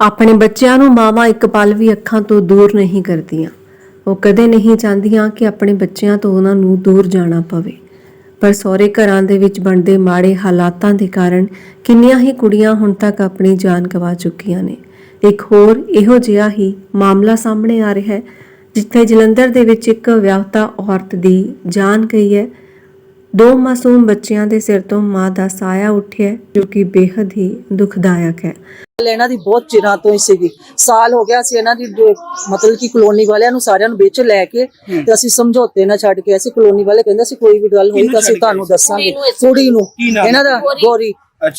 ਆਪਣੇ ਬੱਚਿਆਂ ਨੂੰ ਮਾਵਾਂ ਇੱਕ ਪਲ ਵੀ ਅੱਖਾਂ ਤੋਂ ਦੂਰ ਨਹੀਂ ਕਰਦੀਆਂ। ਉਹ ਕਦੇ ਨਹੀਂ ਚਾਹੁੰਦੀਆਂ ਕਿ ਆਪਣੇ ਬੱਚਿਆਂ ਤੋਂ ਉਹਨਾਂ ਨੂੰ ਦੂਰ ਜਾਣਾ ਪਵੇ। ਪਰ ਸਹੁਰੇ ਘਰਾਂ ਦੇ ਵਿੱਚ ਬਣਦੇ ਮਾੜੇ ਹਾਲਾਤਾਂ ਦੇ ਕਾਰਨ ਕਿੰਨੀਆਂ ਹੀ ਕੁੜੀਆਂ ਹੁਣ ਤੱਕ ਆਪਣੀ ਜਾਨ ਗਵਾ ਚੁੱਕੀਆਂ ਨੇ। ਇੱਕ ਹੋਰ ਇਹੋ ਜਿਹਾ ਹੀ ਮਾਮਲਾ ਸਾਹਮਣੇ ਆ ਰਿਹਾ ਹੈ, ਜਿੱਥੇ ਜਲੰਧਰ ਦੇ ਵਿੱਚ ਇੱਕ ਵਿਆਹੁਤਾ ਔਰਤ ਦੀ ਜਾਨ ਗਈ ਹੈ। ਦੋ ਮਾਸੂਮ ਬੱਚਿਆਂ ਦੇ ਸਿਰ ਤੋਂ ਮਾਂ ਦਾ ਸਾਇਆ ਉੱਠਿਆ ਜੋ ਕਿ ਬੇहद ਹੀ ਦੁਖਦਾਇਕ ਹੈ। ਇਹਨਾਂ ਦੀ ਬਹੁਤ ਚਿਰਾਂ ਤੋਂ ਹੀ ਸੀਗੀ। ਸਾਲ ਹੋ ਗਿਆ ਸੀ ਇਹਨਾਂ ਦੀ ਜੋ- ਮਤਲਬ ਕਿ ਕਲੋਨੀ ਵਾਲਿਆਂ ਨੂੰ ਸਾਰਿਆਂ ਨੂੰ ਵਿੱਚ ਲੈ ਕੇ ਤੇ ਅਸੀਂ ਸਮਝੌਤੇ ਨਾ ਛੱਡ ਕੇ ਅਸੀਂ ਕਲੋਨੀ ਵਾਲੇ ਕਹਿੰਦੇ ਸੀ ਕੋਈ ਵੀ ਗੱਲ ਹੋਈ ਤਾਂ ਅਸੀਂ ਤੁਹਾਨੂੰ ਦੱਸਾਂਗੇ। ਕੁੜੀ ਨੂੰ ਇਹਨਾਂ ਦਾ ਗੋਰੀ।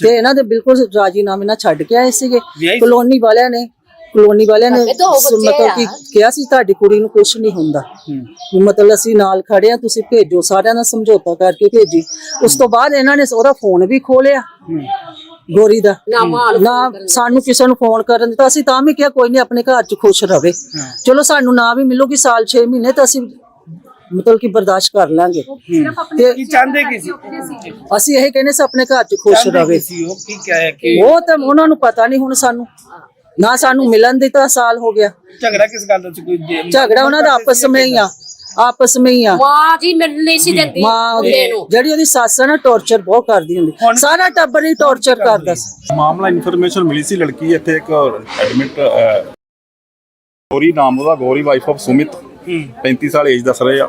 ਤੇ ਇਹਨਾਂ ਦੇ ਬਿਲਕੁਲ ਰਾਜੀਨਾਮੇ ਨਾਲ ਛੱਡ ਕੇ ਆਏ ਸੀਗੇ। ਕਲੋਨੀ ਵਾਲਿਆਂ ਨੇ ਕਲੋਨੀ ਵਾਲਿਆਂ ਨੇ ਮਤਲਬ ਕਿ ਕਿਹਾ ਸੀ ਤੁਹਾਡੀ ਕੁੜੀ ਨੂੰ ਕੁਝ ਨਹੀਂ ਹੁੰਦਾ। ਵੀ ਮਤਲਬ ਅਸੀਂ ਨਾਲ ਖੜੇ ਆ ਤੁਸੀਂ ਭੇਜੋ ਸਾਰਿਆਂ ਨਾਲ ਸਮਝੌਤਾ ਕਰਕੇ ਭੇਜੀ। ਉਸ ਤੋਂ ਬਾਅਦ ਇਹਨਾਂ ਨੇ ਉਹਦਾ ਫੋਨ ਵੀ ਖੋਲਿਆ ਗੋਰੀ ਦਾ। ਨਾ ਸਾਨੂੰ ਕਿਸੇ ਨੂੰ ਫੋਨ ਕਰਨ ਦਿੱਤਾ। ਅਸੀਂ ਤਾਂ ਵੀ ਕਿਹਾ ਕੋਈ ਨਹੀਂ ਆਪਣੇ ਘਰ 'ਚ ਖੁਸ਼ ਰਵੇ। ਚਲੋ ਸਾਨੂੰ ਨਾ ਵੀ ਮਿਲੂਗੀ ਸਾਲ 6 ਮਹੀਨੇ ਤਾਂ ਅਸੀਂ ਮਤਲਬ ਕਿ ਬਰਦਾਸ਼ਤ ਕਰ ਲਾਂਗੇ। ਤੇ ਕੀ ਚਾਹੁੰਦੇ ਕੀ ਸੀ? ਅਸੀਂ ਇਹ ਕਹਿੰਦੇ ਸੀ ਆਪਣੇ ਘਰ 'ਚ ਖੁਸ਼ ਰਵੇ। ਸੀ ਉਹ? ਕੀ ਕਹੇ ਕਿ ਉਹ ਤਾਂ ਉਹਨਾਂ ਨੂੰ ਪਤਾ ਨਹੀਂ ਹੁਣ ਸਾਨੂੰ। ਨਾ ਸਾਨੂੰ ਮਿਲਣ ਦਿੱਤਾ ਸਾਲ ਹੋ ਗਿਆ। ਝਗੜਾ ਕਿਸ ਗੱਲ ਦਾ ਸੀ ਕੋਈ ਜੇ- ਝਗੜਾ ਉਹਨਾਂ ਦਾ ਆਪਸ ਵਿੱਚ ਹੀ ਆ। ਆਪਸ ਵਿੱਚ ਹੀ ਆ। ਮਾਂ ਜੀ ਮੈਨੂੰ ਨਹੀਂ ਸੀ ਦਿੰਦੀ ਮਾਂ ਮੁੰਡੇ ਨੂੰ। ਜਿਹੜੀ ਉਹਦੀ ਸੱਸ ਆ ਨਾ ਟੌਰਚਰ ਬਹੁਤ ਕਰਦੀ ਹੁੰਦੀ। ਸਾਰਾ ਟੱਬਰ ਹੀ ਟੌਰਚਰ ਕਰਦਾ ਸੀ। ਮਾਮਲਾ ਇਨਫੋਰਮੇਸ਼ਨ ਮਿਲੀ ਸੀ ਲੜਕੀ ਇੱਥੇ ਇੱਕ ਐਡਮਿਟ ਗੌਰੀ ਨਾਮ ਉਹਦਾ ਗੌਰੀ ਵਾਈਫ ਆਫ ਸੁਮਿਤ। 35 ਸਾਲ ਏਜ ਦੱਸ ਰਹੇ ਆ।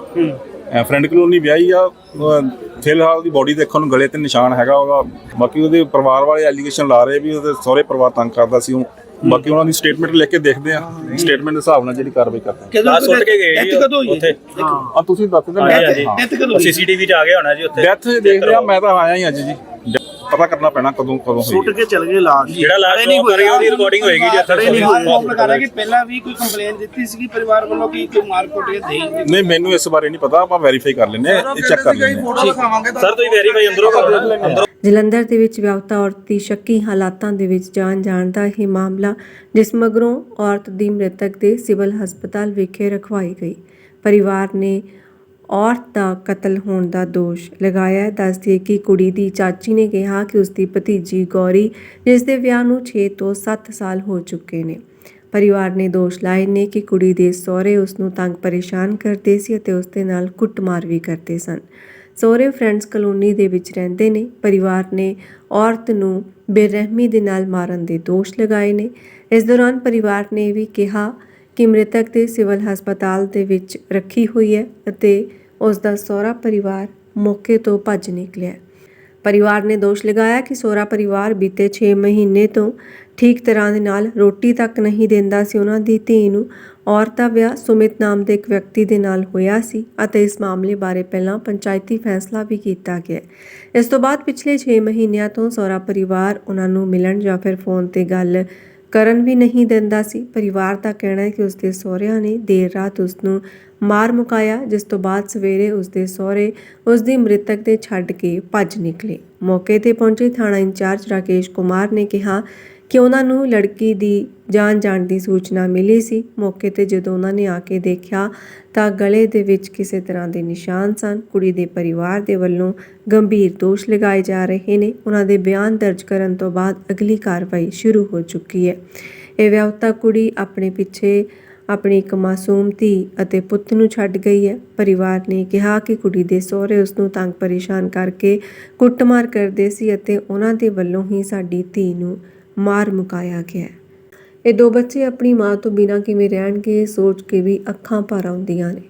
ਫਰੈਂਡ ਕਲੋਨੀ ਵਿਆਹੀ ਆ। ਅਹ, ਫਿਲਹਾਲ ਉਹਦੀ ਬੋਡੀ ਦੇਖਣ ਨੂੰ ਗਲੇ ਤੇ ਨਿਸ਼ਾਨ ਹੈਗਾ ਉਹਦਾ। ਬਾਕੀ ਉਹਦੇ ਪਰਿਵਾਰ ਵਾਲੇ ਐਲੀਗੇਸ਼ਨ ਲਾ ਰਹੇ ਵੀ ਉਹਦੇ ਸਹੁਰੇ ਪਰਿਵਾਰ ਤੰਗ ਕਰਦਾ ਸੀ ਉਹ। ਬਾਕੀ ਉਹਨਾਂ ਦੀ ਸਟੇਟਮੈਂਟ ਲਿਖ ਕੇ ਦੇਖਦੇ ਆ ਸਟੇਟਮੈਂਟ ਦੇ ਹਿਸਾਬ ਨਾਲ ਜਿਹੜੀ ਕਾਰਵਾਈ ਕਰਦੇ ਕਦੋਂ ਸੁੱਟ ਕੇ ਗਏ ਹੋਈ ਉੱਥੇ। ਆ ਤੁਸੀਂ ਦੱਸ ਦਿਓ ਡੈਥ ਕਦੋਂ ਹੋਈ ਸੀਸੀਟੀਵੀ 'ਚ ਆ ਗਿਆ ਹੋਣਾ ਜੀ ਉੱਥੇ। ਡੈਥ ਦੇਖ ਲਿਆ ਮੈਂ ਤਾਂ ਆਇਆ ਹੀ ਅੱਜ ਜੀ। ਪਤਾ ਕਰਨਾ ਪੈਣਾ ਕਦੋਂ ਕਦੋਂ ਹੋਈ ਸੁੱਟ ਕੇ ਚਲ ਗਏ ਲਾਸ਼ ਜਿਹੜਾ ਲਾਸਟ ਨਹੀਂ ਕਰੇ ਉਹਦੀ ਰਿਕਾਰਡਿੰਗ ਹੋਏਗੀ ਜੀ ਇੱਥੇ ਨਹੀਂ ਰਿਹਾ ਕਿ ਪਹਿਲਾਂ ਵੀ ਕੋਈ ਕੰਪਲੇਨ ਦਿੱਤੀ ਸੀਗੀ ਪਰਿਵਾਰ ਵੱਲੋਂ ਕਿ ਕੋਈ ਮਾਰ ਕੁੱਟ ਕੇ ਦੇਈ ਨਹੀਂ ਮੈਨੂੰ ਇਸ ਬਾਰੇ ਨਹੀਂ ਪਤਾ ਆਪਾਂ ਵੈਰੀਫਾਈ ਕਰ ਲੈਂਦੇ ਆ ਇਹ ਚੈੱਕ ਕਰ ਲੈਂਦੇ ਆ ਸਰ ਤੁਸੀਂ ਵੈਰੀਫਾਈ ਅੰਦਰੋਂ ਕਰ। ਲਓ ਅੰਦਰੋਂ ਜਲੰਧਰ ਦੇ ਵਿੱਚ ਵਿਆਹੁਤਾ ਔਰਤ ਦੀ ਸ਼ੱਕੀ ਹਾਲਾਤਾਂ ਦੇ ਵਿੱਚ ਜਾਨ ਜਾਣ ਦਾ ਇਹ ਮਾਮਲਾ ਜਿਸ ਮਗਰੋਂ ਔਰਤ ਦੀ ਮ੍ਰਿਤਕ ਦੇ ਸਿਵਲ ਹਸਪਤਾਲ ਵਿਖੇ ਰਖਵਾਈ ਗਈ। ਪਰਿਵਾਰ ਨੇ ਔਰਤ ਦਾ ਕਤਲ ਹੋਣ ਦਾ ਦੋਸ਼ ਲਗਾਇਆ। ਹੈ ਦੱਸਦੀ ਕਿ ਕੁੜੀ ਦੀ ਚਾਚੀ ਨੇ ਕਿਹਾ ਕਿ ਉਸ ਦੀ ਭਤੀਜੀ ਗੌਰੀ, ਜਿਸ ਦੇ ਵਿਆਹ ਨੂੰ 6 ਤੋਂ 7 ਸਾਲ ਹੋ ਚੁੱਕੇ ਨੇ। ਪਰਿਵਾਰ ਨੇ ਦੋਸ਼ ਲਾਏ ਨੇ ਕਿ ਕੁੜੀ ਦੇ ਸਹੁਰੇ ਉਸ ਨੂੰ ਤੰਗ ਪਰੇਸ਼ਾਨ ਕਰਦੇ ਸੀ ਅਤੇ ਉਸ ਦੇ ਨਾਲ ਕੁੱਟਮਾਰ ਵੀ ਕਰਦੇ ਸਨ। ਸਹੁਰੇ ਫਰੈਂਡਸ ਕਲੋਨੀ ਦੇ ਵਿੱਚ ਰਹਿੰਦੇ ਨੇ। ਪਰਿਵਾਰ ਨੇ ਔਰਤ ਨੂੰ ਬੇਰਹਿਮੀ ਦੇ ਨਾਲ ਮਾਰਨ ਦੇ ਦੋਸ਼ ਲਗਾਏ ਨੇ। ਇਸ ਦੌਰਾਨ ਪਰਿਵਾਰ ਨੇ ਇਹ ਵੀ ਕਿਹਾ ਕਿ ਮ੍ਰਿਤਕ ਦੇ ਸਿਵਲ ਹਸਪਤਾਲ ਦੇ ਵਿੱਚ ਰੱਖੀ ਹੋਈ ਹੈ ਅਤੇ ਉਸ ਦਾ ਸਹੁਰਾ ਪਰਿਵਾਰ ਮੌਕੇ ਤੋਂ ਭੱਜ ਨਿਕਲਿਆ। ਪਰਿਵਾਰ ਨੇ ਦੋਸ਼ ਲਗਾਇਆ ਕਿ ਸਹੁਰਾ ਪਰਿਵਾਰ ਬੀਤੇ 6 ਮਹੀਨੇ ਤੋਂ ਠੀਕ ਤਰ੍ਹਾਂ ਦੇ ਨਾਲ ਰੋਟੀ ਤੱਕ ਨਹੀਂ ਦਿੰਦਾ ਸੀ। ਉਹਨਾਂ ਦੀ ਧੀ ਨੂੰ ਔਰਤ ਦਾ ਵਿਆਹ ਸੁਮਿਤ ਨਾਮ ਦੇ ਇੱਕ ਵਿਅਕਤੀ ਦੇ ਨਾਲ ਹੋਇਆ ਸੀ ਅਤੇ ਇਸ ਮਾਮਲੇ ਬਾਰੇ ਪਹਿਲਾਂ ਪੰਚਾਇਤੀ ਫੈਸਲਾ ਵੀ ਕੀਤਾ ਗਿਆ। ਇਸ ਤੋਂ ਬਾਅਦ ਪਿਛਲੇ 6 ਮਹੀਨਿਆਂ ਤੋਂ ਸਹੁਰਾ ਪਰਿਵਾਰ ਉਹਨਾਂ ਨੂੰ ਮਿਲਣ ਜਾਂ ਫਿਰ ਫੋਨ ਤੇ ਗੱਲ ਕਰਨ ਵੀ ਨਹੀਂ ਦਿੰਦਾ ਸੀ। ਪਰਿਵਾਰ ਦਾ ਕਹਿਣਾ ਹੈ ਕਿ ਉਸਦੇ ਸਹੁਰਿਆਂ ਨੇ ਦੇਰ ਰਾਤ ਉਸ ਨੂੰ ਮਾਰ ਮੁਕਾਇਆ, ਜਿਸ ਤੋਂ ਬਾਅਦ ਸਵੇਰੇ ਉਸਦੇ ਸਹੁਰੇ ਉਸ ਦੀ ਮ੍ਰਿਤਕ ਦੇ ਛੱਡ ਕੇ ਭੱਜ ਨਿਕਲੇ। ਮੌਕੇ ਤੇ ਪਹੁੰਚੇ ਥਾਣਾ ਇੰਚਾਰਜ ਰਾਕੇਸ਼ ਕੁਮਾਰ ਨੇ ਕਿਹਾ ਕਿ ਉਹਨਾਂ ਨੂੰ ਲੜਕੀ ਦੀ ਜਾਨ ਜਾਣ ਦੀ ਸੂਚਨਾ ਮਿਲੀ ਸੀ। ਮੌਕੇ ਤੇ ਜਦੋਂ ਉਹਨਾਂ ਨੇ ਆ ਕੇ ਦੇਖਿਆ ਤਾਂ ਗਲੇ ਦੇ ਵਿੱਚ ਕਿਸੇ ਤਰ੍ਹਾਂ ਦੇ ਨਿਸ਼ਾਨ ਸਨ। ਕੁੜੀ ਦੇ ਪਰਿਵਾਰ ਦੇ ਵੱਲੋਂ ਗੰਭੀਰ ਦੋਸ਼ ਲਗਾਏ ਜਾ ਰਹੇ ਨੇ। ਉਹਨਾਂ ਦੇ ਬਿਆਨ ਦਰਜ ਕਰਨ ਤੋਂ ਬਾਅਦ ਅਗਲੀ ਕਾਰਵਾਈ ਸ਼ੁਰੂ ਹੋ ਚੁੱਕੀ ਹੈ। ਇਹ ਵਿਆਹੁਤਾ ਕੁੜੀ ਆਪਣੇ ਪਿੱਛੇ ਆਪਣੀ ਇੱਕ ਮਾਸੂਮ ਧੀ ਅਤੇ ਪੁੱਤ ਨੂੰ ਛੱਡ ਗਈ ਹੈ। ਪਰਿਵਾਰ ਨੇ ਕਿਹਾ ਕਿ ਕੁੜੀ ਦੇ ਸਹੁਰੇ ਉਸ ਨੂੰ ਤੰਗ ਪਰੇਸ਼ਾਨ ਕਰਕੇ ਕੁੱਟਮਾਰ ਕਰਦੇ ਸੀ ਅਤੇ ਉਹਨਾਂ ਦੇ ਵੱਲੋਂ ਹੀ ਸਾਡੀ ਧੀ ਨੂੰ ਮਾਰ ਮੁਕਾਇਆ ਗਿਆ ਇਹ ਦੋ ਬੱਚੇ ਆਪਣੀ ਮਾਂ ਤੋਂ ਬਿਨਾਂ ਕਿਵੇਂ ਰਹਿਣਗੇ ਇਹ ਸੋਚ ਕੇ ਵੀ ਅੱਖਾਂ ਭਰ ਆਉਂਦੀਆਂ ਨੇ।